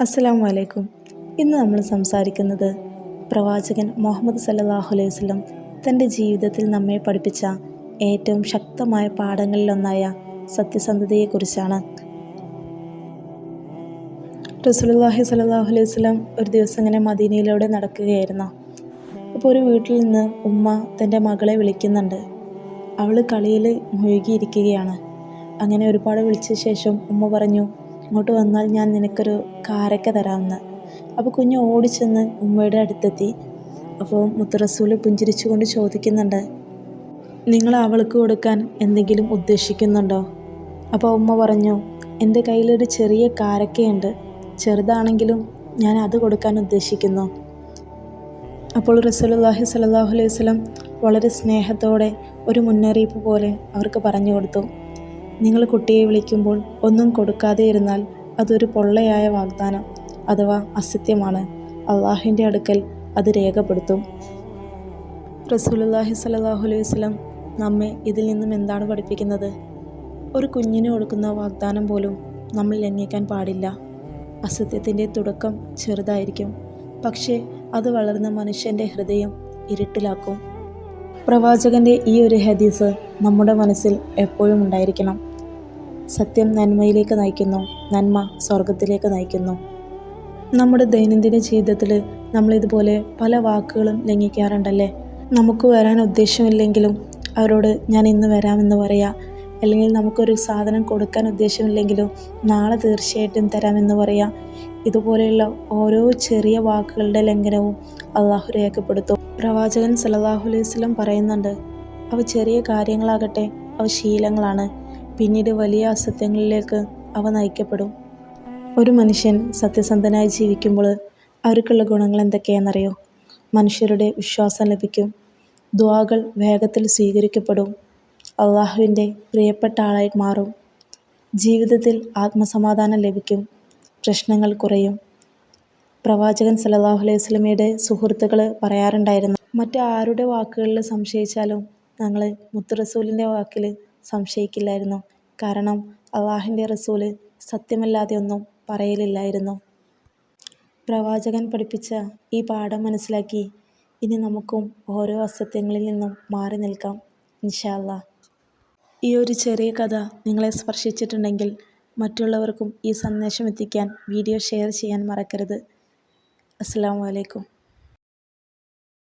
അസ്സലാമു വലൈക്കും ഇന്ന് നമ്മൾ സംസാരിക്കുന്നത് പ്രവാചകൻ മുഹമ്മദ് സല്ലാഹു അലൈഹി വസല്ലം തന്റെ ജീവിതത്തിൽ നമ്മെ പഠിപ്പിച്ച ഏറ്റവും ശക്തമായ പാഠങ്ങളിലൊന്നായ സത്യസന്ധതയെക്കുറിച്ചാണ്. റസൂലുള്ളാഹി സല്ലാഹു അലൈഹി വസല്ലം ഒരു ദിവസം ഇങ്ങനെ മദീനയിലൂടെ നടക്കുകയായിരുന്നു. അപ്പോൾ ഒരു വീട്ടിൽ നിന്ന് ഉമ്മ തന്റെ മകളെ വിളിക്കുന്നുണ്ട്. അവൾ കളിയിൽ മുഴുകിയിരിക്കുകയാണ്. അങ്ങനെ ഒരുപാട് വിളിച്ച ശേഷം ഉമ്മ പറഞ്ഞു ഇങ്ങോട്ട് വന്നാൽ ഞാൻ നിനക്കൊരു കാരക്ക തരാമെന്ന്. അപ്പോൾ കുഞ്ഞ് ഓടിച്ചെന്ന് ഉമ്മയുടെ അടുത്തെത്തി. അപ്പോൾ മുത്തറസൂൽ പുഞ്ചിരിച്ചുകൊണ്ട് ചോദിക്കുന്നുണ്ട് നിങ്ങൾ അവൾക്ക് കൊടുക്കാൻ എന്തെങ്കിലും ഉദ്ദേശിക്കുന്നുണ്ടോ? അപ്പോൾ ഉമ്മ പറഞ്ഞു എന്റെ കയ്യിലൊരു ചെറിയ കാരക്കയുണ്ട്. ചെറുതാണെങ്കിലും ഞാൻ അത് കൊടുക്കാൻ ഉദ്ദേശിക്കുന്നു. അപ്പോൾ റസൂലുള്ളാഹി സ്വല്ലല്ലാഹു അലൈഹി വസല്ലം വളരെ സ്നേഹത്തോടെ ഒരു മുന്നറിയിപ്പ് പോലെ അവർക്ക് പറഞ്ഞു കൊടുത്തു. നിങ്ങൾ കുട്ടിയെ വിളിക്കുമ്പോൾ ഒന്നും കൊടുക്കാതെ ഇരുന്നാൽ അതൊരു പൊള്ളയായ വാഗ്ദാനം അഥവാ അസത്യമാണ്. അള്ളാഹിന്റെ അടുക്കൽ അത് രേഖപ്പെടുത്തും. റസൂലുള്ളാഹി സലാഹു അലൈഹി വസ്ലം നമ്മെ ഇതിൽ നിന്നും എന്താണ് പഠിപ്പിക്കുന്നത്? ഒരു കുഞ്ഞിന് കൊടുക്കുന്ന വാഗ്ദാനം പോലും നമ്മൾ ലംഘിക്കാൻ പാടില്ല. അസത്യത്തിന്റെ തുടക്കം ചെറുതായിരിക്കും. പക്ഷേ അത് വളർന്ന മനുഷ്യന്റെ ഹൃദയം ഇരുട്ടിലാക്കും. പ്രവാചകന്റെ ഈ ഒരു ഹദീസ് നമ്മുടെ മനസ്സിൽ എപ്പോഴും ഉണ്ടായിരിക്കണം. സത്യം നന്മയിലേക്ക് നയിക്കുന്നു. നന്മ സ്വർഗത്തിലേക്ക് നയിക്കുന്നു. നമ്മുടെ ദൈനംദിന ജീവിതത്തിൽ നമ്മളിതുപോലെ പല വാക്കുകളും ലംഘിക്കാറുണ്ടല്ലേ? നമുക്ക് വരാൻ ഉദ്ദേശമില്ലെങ്കിലും അവരോട് ഞാൻ ഇന്ന് വരാമെന്ന് പറയാം അല്ലെങ്കിൽ നമുക്കൊരു സാധനം കൊടുക്കാൻ ഉദ്ദേശമില്ലെങ്കിലും നാളെ തീർച്ചയായിട്ടും തരാമെന്ന് പറയാം ഇതുപോലെയുള്ള ഓരോ ചെറിയ വാക്കുകളുടെ ലംഘനവും അള്ളാഹു രേഖപ്പെടുത്തും. പ്രവാചകൻ സല്ലല്ലാഹു അലൈഹി പറയുന്നുണ്ട് അവ ചെറിയ കാര്യങ്ങളാകട്ടെ അവ ശീലങ്ങളാണ്. പിന്നീട് വലിയ അസത്യങ്ങളിലേക്ക് അവ നയിക്കപ്പെടും. ഒരു മനുഷ്യൻ സത്യസന്ധനായി ജീവിക്കുമ്പോൾ അവർക്കുള്ള ഗുണങ്ങൾ എന്തൊക്കെയാണെന്നറിയോ മനുഷ്യരുടെ വിശ്വാസം ലഭിക്കും. ദ്വാകൾ വേഗത്തിൽ സ്വീകരിക്കപ്പെടും. അള്ളാഹുവിന്റെ പ്രിയപ്പെട്ട ആളായി മാറും. ജീവിതത്തിൽ ആത്മസമാധാനം ലഭിക്കും. പ്രശ്നങ്ങൾ കുറയും. പ്രവാചകൻ സല്ലല്ലാഹു അലൈഹി വസല്ലമയുടെ സുഹൃത്തുക്കൾ പറയാറുണ്ടായിരുന്നു മറ്റാരുടെ വാക്കുകളിൽ സംശയിച്ചാലും ഞങ്ങൾ മുത്തുറസൂലിന്റെ വാക്കിൽ സംശയിക്കില്ലായിരുന്നു. കാരണം അള്ളാഹിന്റെ റസൂൽ സത്യമല്ലാതെ ഒന്നും പറയലില്ലായിരുന്നു. പ്രവാചകൻ പഠിപ്പിച്ച ഈ പാഠം മനസ്സിലാക്കി ഇനി നമുക്കും ഓരോ അസത്യങ്ങളിൽ നിന്നും മാറി നിൽക്കാം ഇൻഷാ അല്ലാ ഈ ഒരു ചെറിയ കഥ നിങ്ങളെ സ്പർശിച്ചിട്ടുണ്ടെങ്കിൽ മറ്റുള്ളവർക്കും ഈ സന്ദേശം എത്തിക്കാൻ വീഡിയോ ഷെയർ ചെയ്യാൻ മറക്കരുത്. അസ്സലാമു അലൈക്കും.